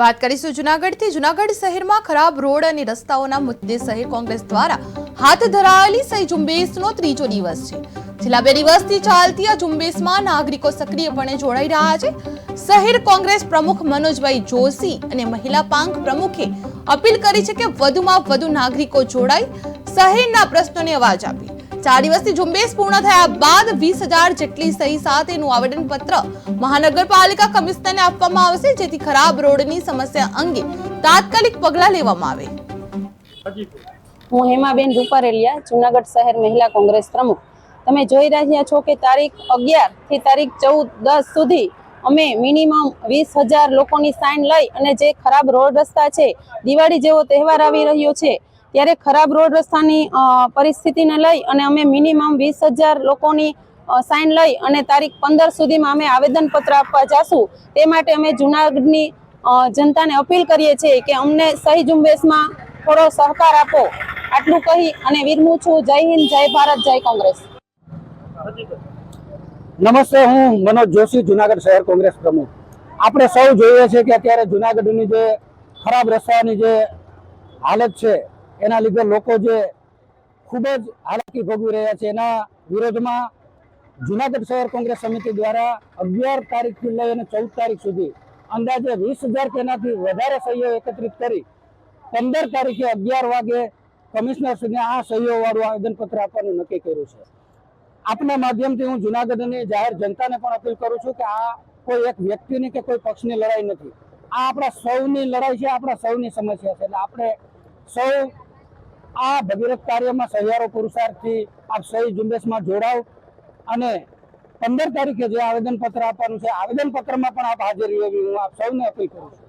વાત કરીશું જુનાગઢથી. જુનાગઢ શહેરમાં ખરાબ રોડ અને રસ્તાઓના મુદ્દે શહેર કોંગ્રેસ દ્વારા હાથ ધરાયેલી સહી ઝુંબેશનો ત્રીજો દિવસ છે. છેલ્લા બે દિવસથી ચાલતી આ ઝુંબેશમાં નાગરિકો સક્રિયપણે જોડાઈ રહ્યા છે. શહેર કોંગ્રેસ પ્રમુખ મનોજભાઈ જોશી અને મહિલા પાંખ પ્રમુખે અપીલ કરી છે કે વધુમાં વધુ નાગરિકો જોડાઈ શહેરના પ્રશ્નોને અવાજ આપે. ચાર દિવસની ઝુંબેશ પૂર્ણ થયા બાદ વીસ હજાર જેટલી સહી સાથેનું આવેદનપત્ર મહાનગરપાલિકા કમિશનરને આપવામાં આવશે જેથી ખરાબ રોડની સમસ્યા અંગે તાત્કાલિક પગલાં લેવામાં આવે. હું હેમાબેન રૂપારેલિયા, જુનાગઢ શહેર મહિલા કોંગ્રેસ પ્રમુખ. તમે જોઈ રહ્યા છો કે તારીખ અગિયારથી તારીખ ચૌદ દસ સુધી અમે મિનિમમ વીસ હજાર લોકોની સાઇન લઈ અને જે ખરાબ રોડ રસ્તા છે, દિવાળી જેવો તહેવાર આવી રહ્યો છે ત્યારે ખરાબ રોડ રસ્તાની પરિસ્થિતિને લઈ અને અમે મિનિમમ વીસ હજાર લોકોની સાઇન લઈ અને તારીખ પંદર સુધીમાં અમે આવેદનપત્ર આપવા જાશું. તે માટે અમે જુનાગઢની જનતાને અપીલ કરીએ છીએ કે અમને સહી ઝુંબેશમાં થોડો સહકાર આપો. આટલું કહી અને વિરમું છું. જય હિન્દ, જય ભારત, જય કોંગ્રેસ. નમસ્તે, હું મનોજ જોશી, જુનાગઢ શહેર કોંગ્રેસ પ્રમુખ. આપણે સૌ જોઈએ છે કે અત્યારે જુનાગઢની જે ખરાબ રસ્તાની જે હાલત છે એના લીધે લોકો જે ખૂબ જ હાલાકી ભોગવી રહ્યા છે, એના વિરોધમાં જુનાગઢ શહેર કોંગ્રેસ સમિતિ દ્વારા અગિયાર તારીખથી લઈ અને ચૌદ તારીખ સુધી અંદાજે વીસ હજાર તેનાથી વધારે સહીઓ એકત્રિત કરી પંદર તારીખે અગિયાર વાગે કમિશનર સુધી આ સહીઓ વાળું આવેદનપત્ર આપવાનું નક્કી કર્યું છે. આપના માધ્યમથી હું જુનાગઢની જાહેર જનતાને પણ અપીલ કરું છું કે આ કોઈ એક વ્યક્તિની કે કોઈ પક્ષની લડાઈ નથી. આ આપણા સૌની લડાઈ છે, આપણા સૌની સમસ્યા છે. એટલે આપણે સૌ આ ભગીરથ કાર્યમાં સહિયારો પુરુષાર્થથી આપ સહી ઝુંબેશમાં જોડાવ અને પંદર તારીખે જે આવેદનપત્ર આપવાનું છે, આવેદનપત્રમાં પણ આપ હાજર રહેવી હું આપ સૌને અપીલ કરું છું.